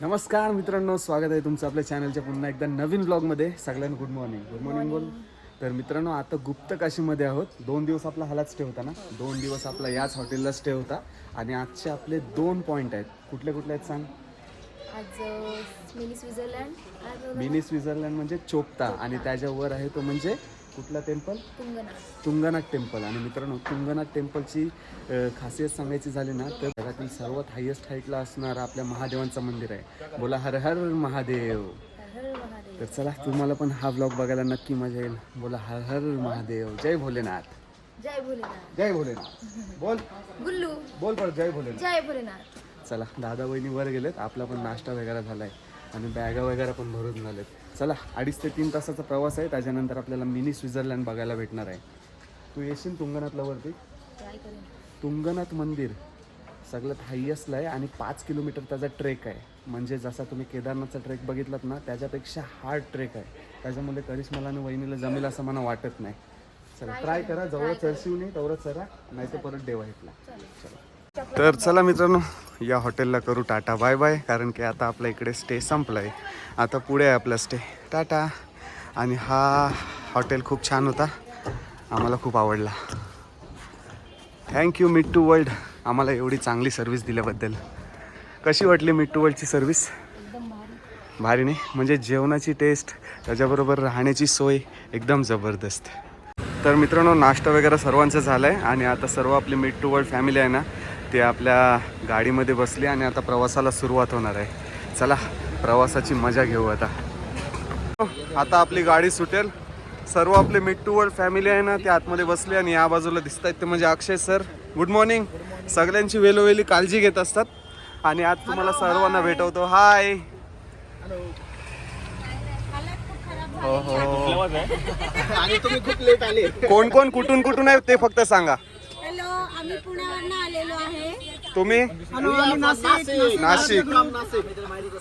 नमस्कार मित्रांनो स्वागत आहे तुमचं आपल्या चॅनलच्या पुन्हा एकदा नवीन ब्लॉगमध्ये सगळ्यांना गुड मॉर्निंग गुड मॉर्निंग बोल. तर मित्रांनो आता गुप्त काशीमध्ये आहोत. दोन दिवस आपला हालाच स्टे होता ना? दोन दिवस आपला याच हॉटेलला स्टे होता. आणि आजचे आपले दोन पॉईंट आहेत. कुठले कुठले आहेत सांग? आज मिनी स्वित्झर्लंड. मिनी स्वित्झर्लंड म्हणजे चोपता. आणि त्याच्यावर आहे तो म्हणजे कुठला टेम्पल? तुंगनाथ तुंगनाथ टेम्पल. आणि मित्रांनो तुंगनाथ टेम्पलची खासियत सांगायची झाली ना तर जगातील सर्वात हायेस्ट हाईटला असणारं आपल्या महादेवांचं मंदिर आहे. बोला हर हर महादेव. तर चला तुम्हाला पण हा ब्लॉग बघायला नक्की मजा येईल. बोला हर हर महादेव. जय भोलेनाथ. जय भोलेनाथ. जय भोलेनाथ. बोल. गुल्लू. बोल पण जय भोलेनाथ. जय भोलेनाथ. चला दादा वहिनी वर गेलेत. आपला पण नाश्ता वगैरे झालाय. आणि बॅगा वगैरे पण भरून झालेत. चला अडीच ते तीन तासाचा प्रवास आहे. त्याच्यानंतर आपल्याला मिनी स्वित्झर्लंड बघायला भेटणार आहे. तू येशील तुंगनाथला वरती? तुंगनाथ मंदिर सगळ्यात हायेस्टला आहे आणि पाच किलोमीटर त्याचा ट्रेक आहे. म्हणजे जसा तुम्ही केदारनाथचा ट्रेक बघितलात ना त्याच्यापेक्षा हार्ड ट्रेक आहे. त्याच्यामुळे करिश्माला आणि वहिनीला जमेल असं मला वाटत नाही. चला ट्राय करा जवळ चढशिव नाही तेवढं चढा नाही तर परत देवा इथला. तर चला मित्रांनो या हॉटेलला करू टाटा बाय बाय. कारण की आता आपल्या इकडे स्टे संपला आहे आता पुढे आहे आपला स्टे टाटा. आणि हा हॉटेल खूप छान होता. आम्हाला खूप आवडला. थँक्यू मिट टू वर्ल्ड आम्हाला एवढी चांगली सर्व्हिस दिल्याबद्दल. कशी वाटली मिट टू वर्ल्डची सर्व्हिस भारी नाही? म्हणजे जेवणाची टेस्ट त्याच्याबरोबर राहण्याची सोय एकदम जबरदस्त. तर मित्रांनो नाश्ता वगैरे सर्वांचं झालं आहे आणि आता सर्व आपली मिट टू वर्ल्ड फॅमिली आहे ना ते आपल्या गाडीमध्ये बसली आणि आता प्रवासाला सुरुवात होणार आहे. चला प्रवासाची मजा घेऊ आता. आता आपली गाडी सुटेल. सर्व आपले मिट टू वर्ल्ड फॅमिली आहे ना ते आतमध्ये बसले आणि या बाजूला दिसत आहेत ते म्हणजे अक्षय सर. गुड मॉर्निंग सगळ्यांची वेळोवेळी काळजी घेत असतात. आणि आज तुम्हाला सर्वांना भेटवतो. हाय हो हो आणि तुम्ही खूप लेट आले. कोण कोण कुठून कुठून आहे ते फक्त सांगा. आम्ही पुण्यावरनं आलेलो आहे. तुम्ही? आम्ही नाशिक नाशिक. from नाशिक.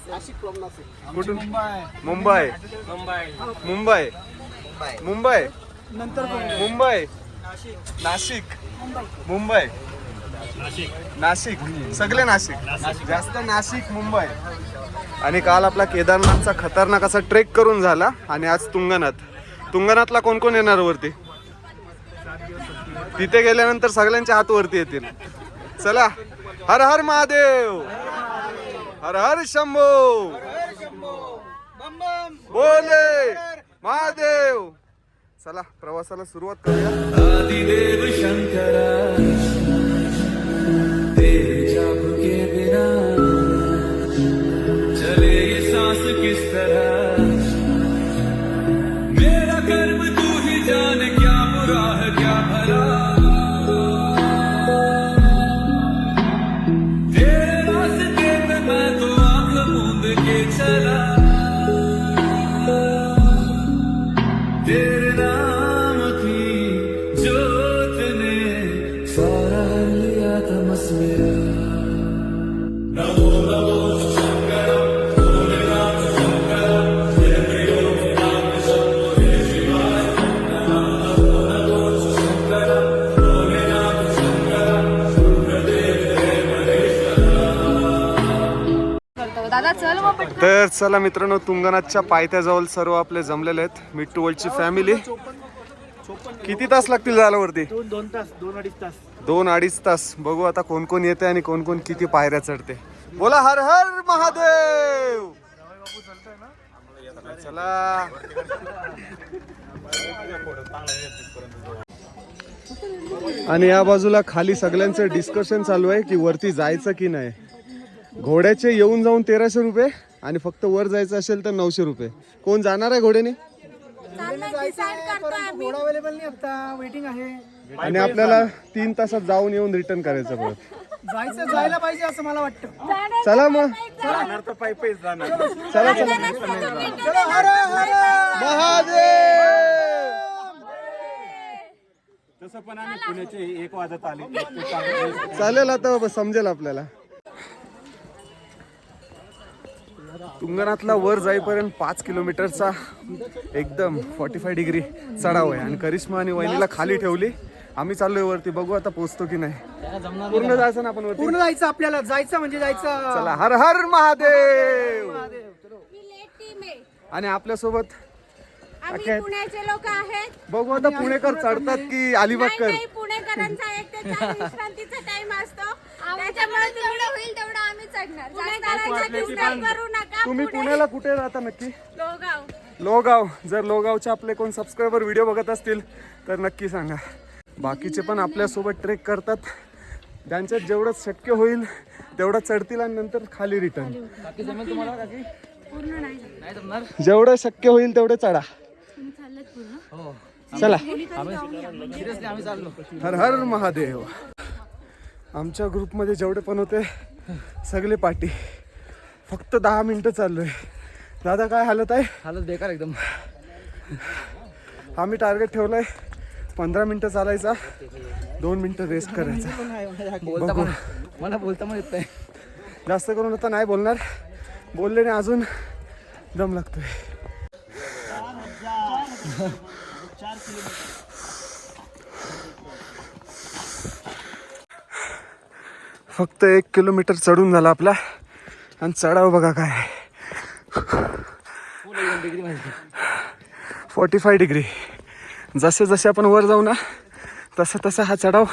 नाशिक from नाशिक. कुठून? मुंबई. मुंबई. मुंबई. नंतर मुंबई. नाशिक. मुंबई. नाशिक. सगळे नाशिक. जास्त नाशिक मुंबई. आणि काल आपला केदारनाथचा खतरनाक असा ट्रेक करून झाला. आणि आज तुंगनाथ. तुंगनाथला कोण कोण येणार वरती? तिथे गेल्यानंतर सगळ्यांच्या हात वरती येतील. चला. हर हर महादेव. हर हर शंभो. बोले. महादेव. चला प्रवासाला सुरुवात करूया. आदिदेव शंकरा. चले ये सांस किस तरह? तर चला मित्रांनो तुंगनाथच्या पायथ्याजवळ सर्व आपले जमलेले आहेत. मिट्टू वर्ल्डची फॅमिली किती तास लागतील जायला वरती दोन दोन तास दोन अडीच तास. दोन अडीच तास. बघू आता कोण कोण येते आणि कोण कोण किती पायऱ्या चढते. बोला हर हर महादेव! चला. आणि या बाजूला खाली सगळ्यांचं डिस्कशन चालू आहे की वरती जायचं की नाही. घोड्याचे येऊन जाऊन तेराशे रुपये? आणि फक्त वर जायचं असेल तर नऊशे रुपये. कोण जाणार आहे घोड्याने? घोडा अवेलेबल नाही आता. वेटिंग आहे. आणि आपल्याला तीन तासात जाऊन येऊन रिटर्न करायचं परत. जायचं जायला पाहिजे असं मला वाटतं. चला मग. चला. चला महादेव! तसं पण आम्ही पुण्याचे एक वाजत आले. चालेल आता समजेल आपल्याला. तुंगनाथला वर जाईपर्यंत पाच किलोमीटरचा एकदम फॉर्टी फाय डिग्री चढाव आहे. आणि करिश्मा आणि वहिनीला खाली ठेवली. आम्ही चाललोय वरती. बघू आता पोहोचतो की नाही. पूर्ण जायचं ना आपण वरती? पूर्ण जायचं आपल्याला. जायचं म्हणजे जायचं. चला हर हर महादेव! आणि आपल्यासोबत आम्ही पुण्याचे लोक आहेत. बघू आता पुणेकर चढतात की नाही अलिबागकर? नाही पुणेकरांचा एक विश्रांतीचा टाइम असतो. त्याच्यामुळे जेवढं होईल तेवढं आम्ही चढणार. पुणेकरांचा डिस्टर्ब करू नका. तुम्ही पुण्याला कुठे राहता नक्की? लोगाव लोगाव जर लोगावचे आपले कोण सबस्क्रायबर व्हिडिओ बघत असतील तर नक्की सांगा. बाकीचे पण आपल्यासोबत ट्रेक करतात. त्यांच्यात जेवढं शक्य होईल तेवढं चढतील आणि नंतर खाली रिटर्न जेवढं शक्य होईल तेवढं चढा. चला. हर हर महादेव. आमच्या ग्रुपमध्ये जेवढे पण होते सगळे पाठी फक्त दहा मिनिटं चाललोय. दादा काय हालत आहे? हालत बेकार एकदम. आम्ही टार्गेट ठेवलाय पंधरा मिनिटं चालायचा दोन मिनिटं रेस्ट करायचा. बोलता मला बोलता पण येत नाही. जास्त करून आता नाही बोलणार. बोलल्याने अजून दम लागतोय. फक्त एक किलोमीटर चढून झाला आपला. आणि चढाव बघा काय. Forty five degree. जसे जसे आपण वर जाऊ ना तसं तसं हा चढाव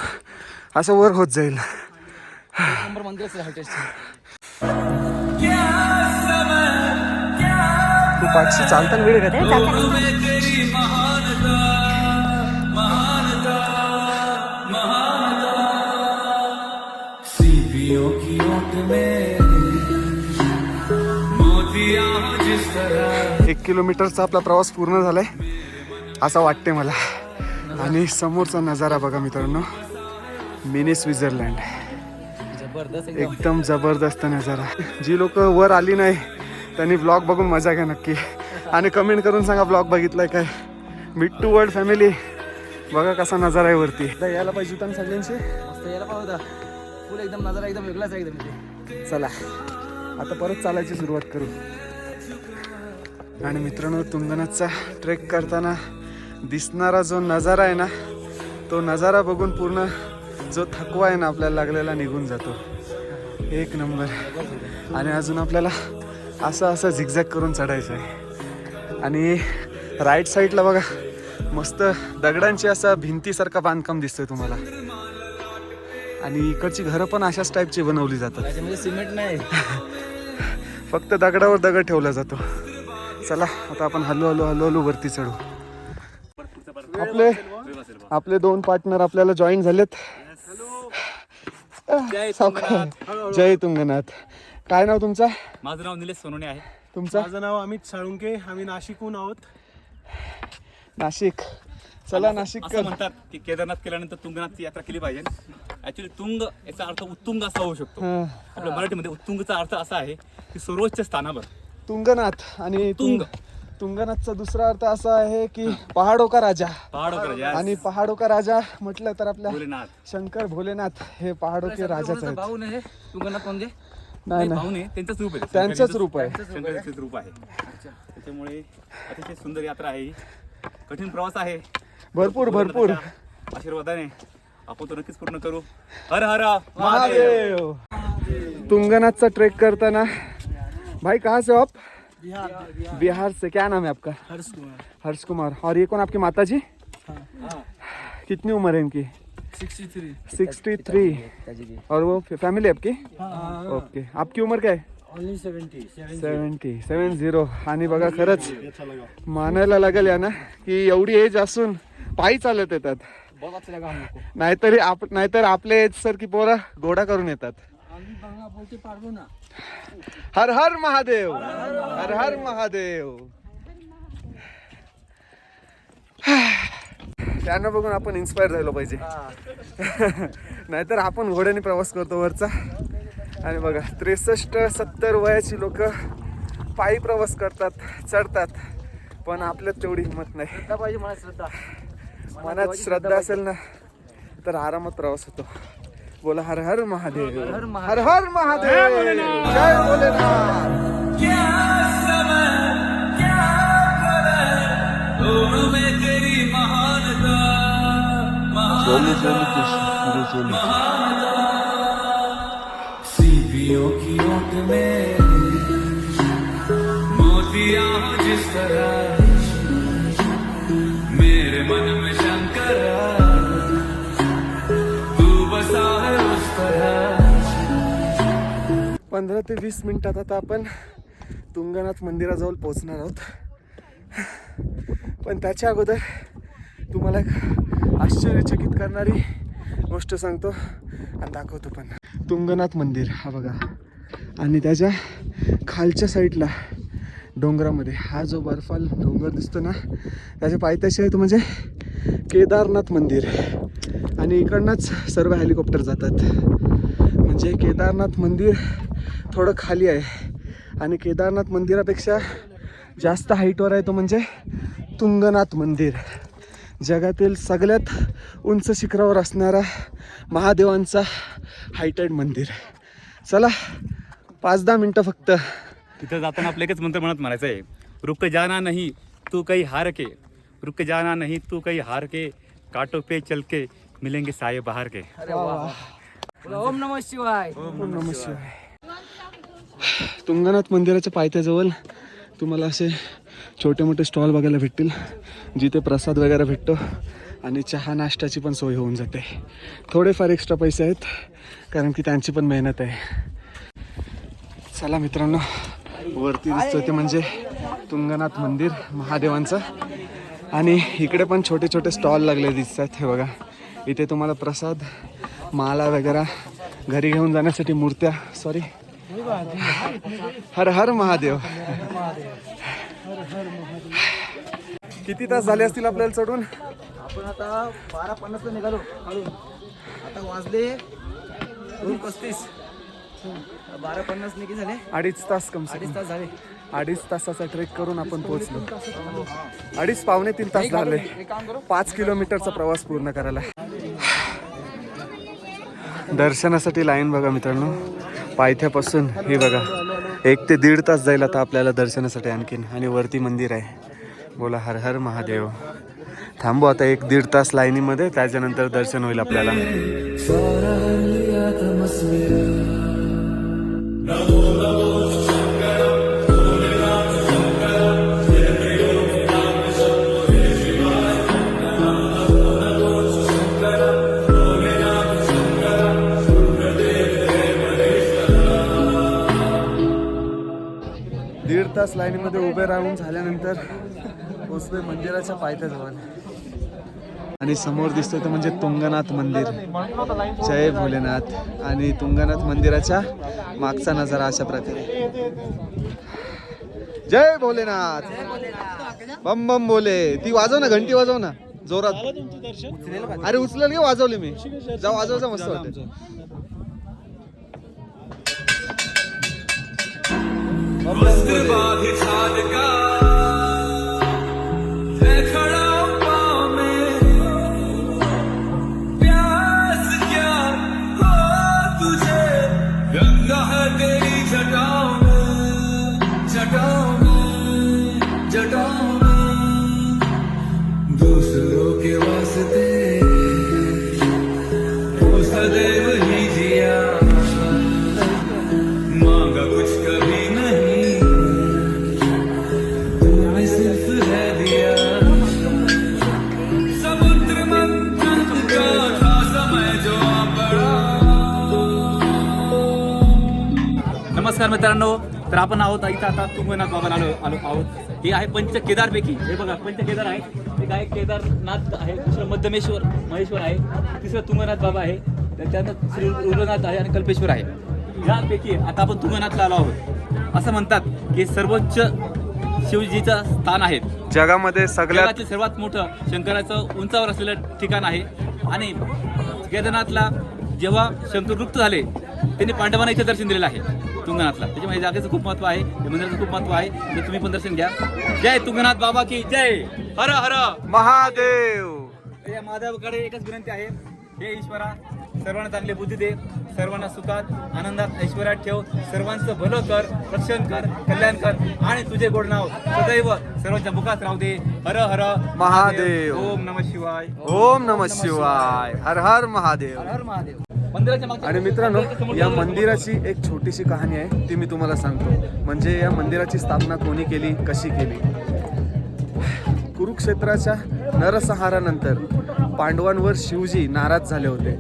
असं वर होत जाईल. तू पाठशी चालताना वेळ घातली किलोमीटरचा आपला प्रवास पूर्ण झालाय. असं वाटते मला. आणि समोरचा नजारा बघा मित्रांनो. Mini Switzerland. जबरदस्त एकदम. जबरदस्त नजारा. जी लोक वर आली नाही त्यांनी ब्लॉग बघून मजा घ्या नक्की. आणि कमेंट करून सांगा ब्लॉग बघितलाय काय. मिड टू वर्ल्ड फॅमिली बघा कसा नजारा आहे वरती. यायला पाहिजे होता सगळ्यांशी. यायला पाहिजे होता. फुल एकदम नजारा एकदम वेगळाच आहे एकदम. चला. आता परत चालायची सुरुवात करू. आणि मित्रांनो तुंगनाथचा ट्रेक करताना दिसणारा जो नजारा आहे ना तो नजारा बघून पूर्ण जो थकवा आहे ना आपल्याला लागलेला निघून जातो. एक नंबर. आणि अजून आपल्याला असं असं झिगझॅग करून चढायचं आहे आणि राईट साईडला बघा मस्त दगडांची असा भिंतीसारखा बांधकाम दिसतोय तुम्हाला. आणि इकडची घरं पण अशाच टाईपची बनवली जातात. सिमेंट नाही. फक्त दगडावर दगड ठेवला जातो. चला आता आपण हलू हलू हलू हलू वरती चढू. आपले आपले दोन पार्टनर आपल्याला जॉईन झालेत. जय तुंगनाथ. काय नाव तुमचं? माझं नाव निलेश सोनवणे आहे. तुमचं? माझं नाव अमित साळुंके. आम्ही नाशिकहून आहोत. नाशिक. चला नाशिक असं म्हणतात की केदारनाथ केल्यानंतर तुंगनाथची यात्रा केली पाहिजे. ऍक्च्युली तुंग याचा अर्थ उत्तुंग असा होऊ शकतो. आपल्या मराठीमध्ये उत्तुंगचा अर्थ असा आहे की सर्वोच्च स्थानावर. तुंगनाथ. आणि तुंग तुंग. तुंगनाथचा दुसरा अर्थ असा आहे की पहाडो का राजा. आणि पहाडो का राजा म्हटलं तर आपल्या भोलेनाथ. शंकर भोलेनाथ हे पहाडो के राजाच आहेत. भाऊ नाही तुंगनाथ म्हणजे नाही भाऊ नाही. नाही त्यांचंच रूप आहे. त्यांचंच रूप आहे. रूप आहे. त्याच्यामुळे अतिशय सुंदर यात्रा आहे ही. कठीण प्रवास आहे. भरपूर भरपूर. आशीर्वादाने आपण तो नक्कीच पूर्ण करू. हर हर महादेव. महादेव. तुंगनाथ ट्रेक करताना भाई कहाँ से हो आप? बिहार से। क्या नाम है आपका? हर्ष कुमार हर्ष कुमार और ये कौन आपकी माता जी कितनी उम्र है इनकी? Sixty three. और वो फैमिली आपकी? ओके। आपकी उम्र क्या है? सेवन्टी सेवन झिरो आणि बघा खरंच। मानायला लागेल या ना की एवढी एज असून पायी चालत येतात। नाहीतरी आप नाहीतर आपले एज सर की पोरं घोडा करून येतात. हर हर महादेव हर हर महादेव. त्यांना बघून आपण इन्स्पायर झालो पाहिजे. नाहीतर आपण घोड्याने प्रवास करतो वरचा. आणि बघा त्रेसष्ट सत्तर वयाची लोक पायी प्रवास करतात चढतात. पण आपल्यात तेवढी हिंमत नाही. श्रद्धा पाहिजे श्रद्धा. मनात श्रद्धा असेल ना तर आरामात प्रवास होतो. बोला हर हर महादेव हर हर हर महादेव जय भोलेनाथ क्या समय क्या कदर दोनों में तेरी महानता महानता। सीपियों की ओट में मोतिया जिस तरह पंधरा ते वीस मिनिटात आता आपण तुंगनाथ मंदिराजवळ पोहोचणार आहोत. पण त्याच्या अगोदर तुम्हाला एक आश्चर्यचकित करणारी गोष्ट सांगतो आणि दाखवतो पण. तुंगनाथ मंदिर हा बघा. आणि त्याच्या खालच्या साईडला डोंगरामध्ये हा जो बर्फाल डोंगर दिसतो ना त्याच्या पायथ्याशी आहे तो म्हणजे केदारनाथ मंदिर. आणि इकडनंच सर्व हेलिकॉप्टर जातात. म्हणजे केदारनाथ मंदिर थोडं खाली आहे. आणि केदारनाथ मंदिरापेक्षा जास्त हाईटवर आहे तो म्हणजे तुंगनाथ मंदिर. जगातील सगळ्यात उंच शिखरावर असणारा महादेवांचा हायटेड मंदिर. चला पाच दहा मिनटं फक्त. तिथं जाताना आपलं एकच मंत्र म्हणत म्हणायचं आहे. रुक जाना नाही तू काही हार के. रुक जाना नहीं तू काही हार के. काटो पे चल के मिलेंगे साये बाहर के. बोला, ओम नमः शिवाय. ओम नमः शिवाय. तुंगनाथ मंदिराच्या पायथ्याजवळ तुम्हाला असे छोटे मोठे स्टॉल बघायला भेटतील जिथे प्रसाद वगैरे भेटतो आणि चहा नाश्त्याची पण सोय होऊन जाते. थोडेफार एक्स्ट्रा पैसे आहेत कारण की त्यांची पण मेहनत आहे. चला मित्रांनो वरती दिसतोय ते म्हणजे तुंगनाथ मंदिर महादेवांचं. आणि इकडे पण छोटे छोटे स्टॉल लागले दिसतात हे बघा. इथे तुम्हाला प्रसाद माला वगैरे घरी घेऊन जाण्यासाठी मूर्त्या सॉरी हर हर महादेव. किती तास झाले असतील आपल्याला चढून? आपण आता बारा पन्नासला निघालो आता वाजले दोन पस्तीस. बारा पन्नास निघी झाले. अडीच तास कम अडीच तास झाले. अडीच तासाचा ट्रेक करून आपण पोहोचलो. अडीच पावणे तीन तास झाले. पाच किलोमीटरचा प्रवास पूर्ण करायला. दर्शनासाठी लाईन बघा मित्रांनो. पायथ्यापासून हे बघा एक ते दीड तास जाईल आता आपल्याला दर्शनासाठी आणखीन. आणि वरती मंदिर आहे. बोला हर हर महादेव. थांबू आता एक दीड तास लाईनीमध्ये त्याच्यानंतर दर्शन होईल आपल्याला. नमो तास लाईनीमध्ये उभे राहून झाल्यानंतर पोचलोय मंदिराच्या पायथ्याजवळ आणि समोर दिसतोय ते म्हणजे तुंगनाथ मंदिर. जय भोलेनाथ. आणि तुंगनाथ मंदिराच्या मागचा नजारा अशा प्रकारे. जय भोलेनाथ. बम बम बोले. ती वाजव ना घंटी वाजव ना. जोरात. अरे उचलेल की वाजवली मी? जा वाजव जा मस्त वाटत मस्त छाल साधका नमस्कार मित्रांनो तर आपण आहोत इथं आता तुंगनाथ बाबाला आलो आलो आहोत. हे आहे पंच केदारपैकी. हे बघा पंच केदार आहे. एक आहे केदारनाथ आहे दुसरं मध्यमेश्वर महेश्वर आहे. तिसरं तुंगनाथ बाबा आहे. त्याच्यानंतर श्री रुद्रनाथ आहे आणि कल्पेश्वर आहे. यापैकी आता आपण तुंगनाथला आलो आहोत. असं म्हणतात की सर्वोच्च शिवजीचं स्थान आहे. जगामध्ये सगळ्यात सर्वात मोठं शंकराचं उंचावर असलेलं ठिकाण आहे. आणि केदारनाथला जेव्हा शंकर गुप्त झाले त्यांनी पांडवांना इथे दर्शन दिलेलं आहे. तुंगनाथला. त्याच्यामुळे जागेचं खूप महत्त्व आहे या मंदिराचं खूप महत्त्व आहे. तर तुम्ही पण दर्शन घ्या. जय तुंगनाथ बाबा की जय. हर हर. महादेव. या महादेवाकडे एकच विनंती आहे. हे ईश्वरा सर्वांना चांगली बुद्धी दे सर्वांना सुखात आनंदात ऐश्वर्यात ठेव. सर्वांचं भलं कर रक्षण कर कल्याण कर. आणि तुझे गोड नाव सदैव सर्वांच्या मुखात राहू दे. हर हर. महादेव. ओम नम शिवाय. ओम नम शिवाय. हर हर महादेव. हर महादेव. आणि मित्रांनो या. मंदिराची एक छोटीशी कहाणी आहे ती मी तुम्हाला सांगतो. म्हणजे या मंदिराची स्थापना कोणी केली कशी केली? कुरुक्षेत्राच्या नरसंहारानंतर पांडवांवर शिवजी नाराज झाले होते.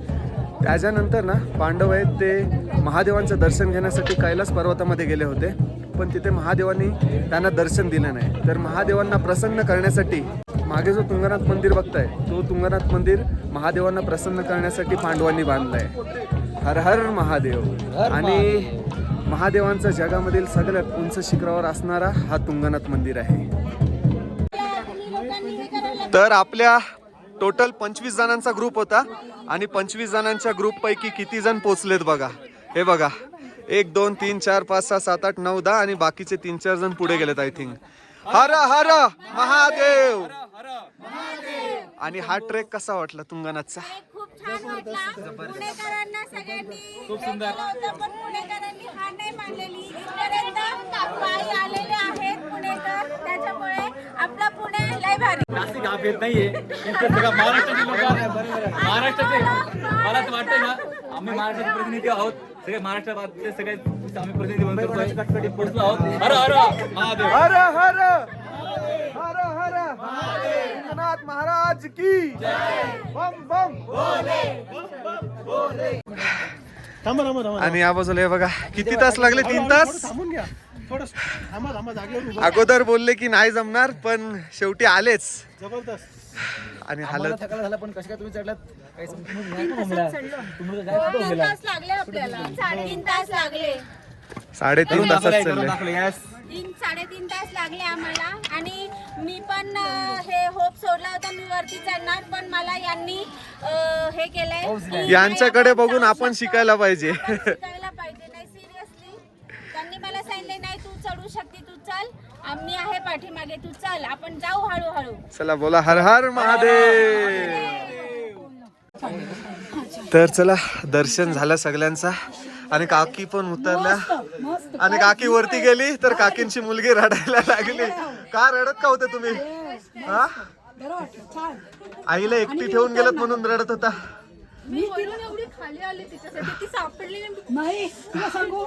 त्याच्यानंतर ना पांडव आहेत ते महादेवांचं दर्शन घेण्यासाठी कैलास पर्वतामध्ये गेले होते. पण तिथे महादेवांनी त्यांना दर्शन दिलं नाही. तर महादेवांना प्रसन्न करण्यासाठी मागे जो तुंगनाथ मंदिर बघताय तो तुंगनाथ मंदिर महादेवांना प्रसन्न करण्यासाठी पांडवांनी बांधलाय. हर हर महादेव. आणि महादेवांचा जगामधील सगळ्यात उंच शिखरावर असणारा हा तुंगनाथ मंदिर आहे. तर आपल्या टोटल पंचवीस जणांचा ग्रुप होता आणि पंचवीस जणांच्या ग्रुपपैकी किती जण पोचलेत बघा. हे बघा. एक दोन तीन चार पाच सहा सात आठ नऊ दहा आणि बाकीचे तीन चार जण पुढे गेलेत आय थिंक हर हर महादेव. आणि हा ट्रेक कसा वाटला तुंगनाथचा? खूप छान वाटला. पुणेकरांना सगळ्यांनी खूप सुंदर. केलं होतं, पण पुणेकरांनी हार नाही मानलेली. इथपर्यंत पायी आलेले आहेत पुणेकर. त्याच्यामुळे आपलं पुणे लय भारी. नाशिक हा भेद नाहीये. इथे सगळं महाराष्ट्राचे लोक महाराष्ट्राचे. मला तर वाटतं ना आम्ही महाराष्ट्राचे प्रतिनिधी आहोत. सगळे आम्ही प्रतिनिधी म्हणून करतोय. पोहोचलो आहोत. हर हर महादेव. हर हर हर हर तुंगनाथ महाराज की बम बम. थांबा थांबा थांबा आणि या बाजूला हे बघा किती तास लागले? तीन तास? थांबून घ्या. थोडं थांबा थांबा जागेवर उभा. अगोदर बोलले की नाही जमणार पण शेवटी आलेच. जबरदस्त. आणि हालत थकायला झाला पण कसं काय तुम्ही चढलात? काही समजून दोन तास लागले आपल्याला. साडेतीन तास लागले. साडेतीन तासात चालले तीन साडेतीन तास लागले आम्हाला. आणि मी पण अं, हे होप सोडला होता मी वरती चढणार पण मला यांनी अं, हे केलंय की यांच्याकडे बघून जाऊ आपण शकतो. शिकायला पाहिजे. आपण शिकायला पाहिजे. नाही सिरियसली त्यांनी मला सांगितले नाही तू चढू शकते तू चल. आम्ही आहे पाठीमागे तू चल आपण जाऊ हळूहळू. चला बोला हर हर महादेव. तर चला दर्शन झालं सगळ्यांचा. आणि काकी पण उतरल्या. आणि काकी वरती गेली तर काकींची मुलगी रडायला लागली. का रडत का होते तुम्ही? हा आईला एकटी ठेवून गेलं म्हणून रडत होता. एवढी खाली आली तिच्यासाठी ती सापडली नाही. नाही तुला सांगू.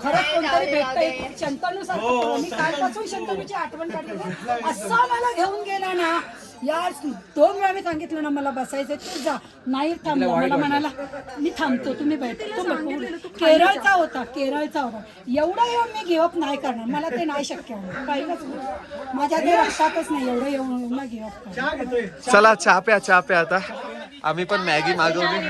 खरंच कोणतरी भेटतंय शंतनू सारखं मी कालपासून शंतनूची आठवण काढते असा मला घेऊन गेला ना यार दोन वेळा मी सांगितलं ना मला बसायचं तू जा. नाही थांबला मला म्हणाला मी थांबतो तुम्ही केरळचा होता केरळचा होता. एवढं येऊन मी गिवअप नाही करणार. मला ते नाही शक्य होणार. पहिलंच माझ्या ते रक्तातच नाही. एवढं येऊन करणार. चला चहा प्या चहा प्या आता. आम्ही पण मॅगी मागवली.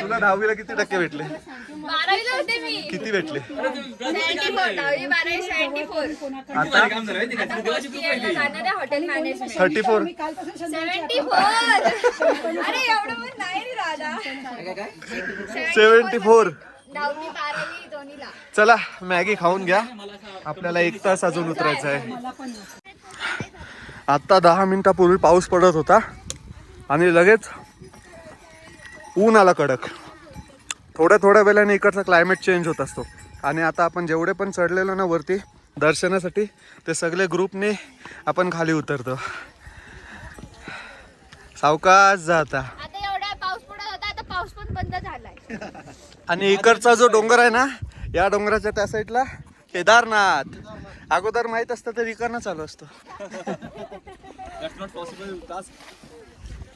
तुला दहावीला किती टक्के भेटले? बारावीला होते मी किती भेटले? सेव्हन्टी फोर दहावी बारावी सेव्हन्टी फोर आता? काम झालं माहिती का? देवाची कृपा आहे ती. जाणाऱ्या hotel management thirty four seventy four अरे एवढं पण नाही रे दादा सेव्हन्टी फोर दहावी बारावी दोन्हीला चला मॅगी खाऊन घ्या. आपल्याला एक तास अजून उतरायचं आहे आत्ता दहा मिनिटापूर्वी पाऊस पडत होता. आणि लगेच ऊन आला कडक. थोड्या थोड्या वेळाने इकडचा क्लायमेट चेंज होत असतो. आणि आता आपण जेवढे पण चढलेलो ना वरती दर्शनासाठी ते सगळे ग्रुपने आपण खाली उतरतो. सावकाश जाता आता. एवढा पाऊस पडत होता आता पाऊस पण बंद झालाय. आणि इकडचा जो डोंगर आहे ना या डोंगराच्या त्या साईडला केदारनाथ. अगोदर माहीत असतं तर इकडनं चालू असतो.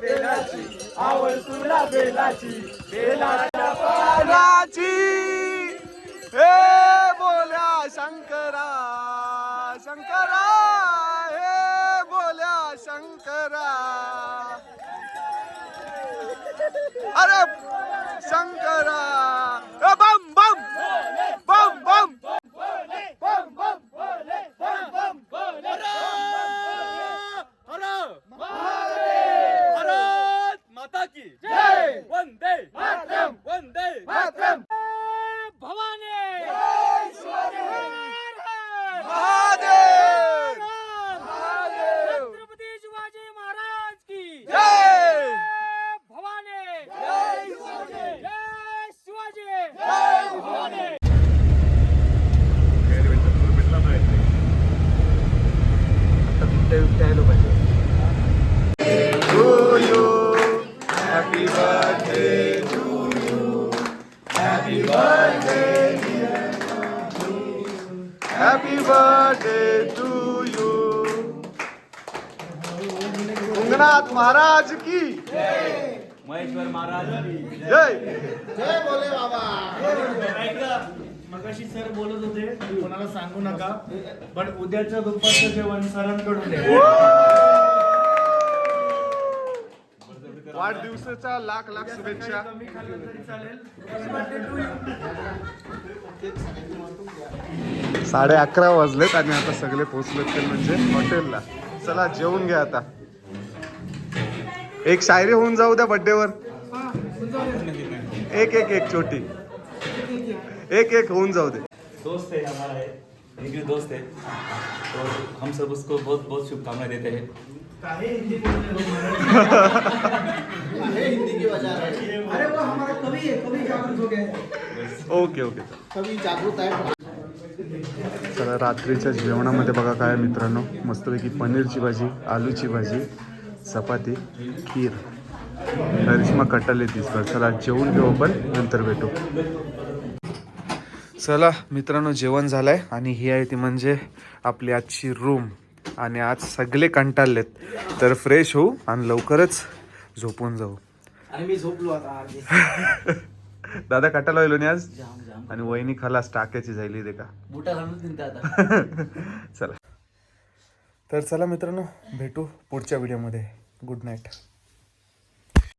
बेलाची हे बोल्या शंकरा शंकरा हे बोल्या शंकरा. अरे शंकरा. மாற்றம் सांगू नका पण उद्याच्या दुपारचं जेवण सरांकडून आहे. वाढदिवसाच्या लाख लाख शुभेच्छा. कमी खाल्लं तरी चालेल. साडे अकरा वाजलेत आणि आता सगळे पोहोचलेत ते म्हणजे हॉटेलला. चला जेवून घ्या आता. एक शायरी होऊन जाऊ द्या बड्डेवर एक एक एक छोटी. एक एक होऊन जाऊ दे. दोस्त है हमारा है निखिल दोस्त है। तो हम सब उसको बहुत बहुत शुभकामनाएं देते हैं। अरे वो हमारा कवि है कवि जागृत हो गया ओके ओके। कवि जागृत आहे चला रात्रीच्या जेवणामध्ये बघा काय मित्रांनो. मस्तपैकी पनीरची भाजी आलूची भाजी चपाती खीर. करिश्मा कट्टाल येतीस बरं चला जेवून घेऊ आपण नंतर भेटू. चला मित्रांनो जेवण झालंय. आणि ही आहे ती म्हणजे आपली आजची रूम आणि आज सगळे कंटाळलेत. तर फ्रेश होऊ आणि लवकरच झोपून जाऊ. मी झोपलो आता. दादा कटाला होईल नी आज? आणि वहिनी खलास टाक्याची जायली ते का? चला. तर चला मित्रांनो भेटू पुढच्या व्हिडिओमध्ये गुड नाईट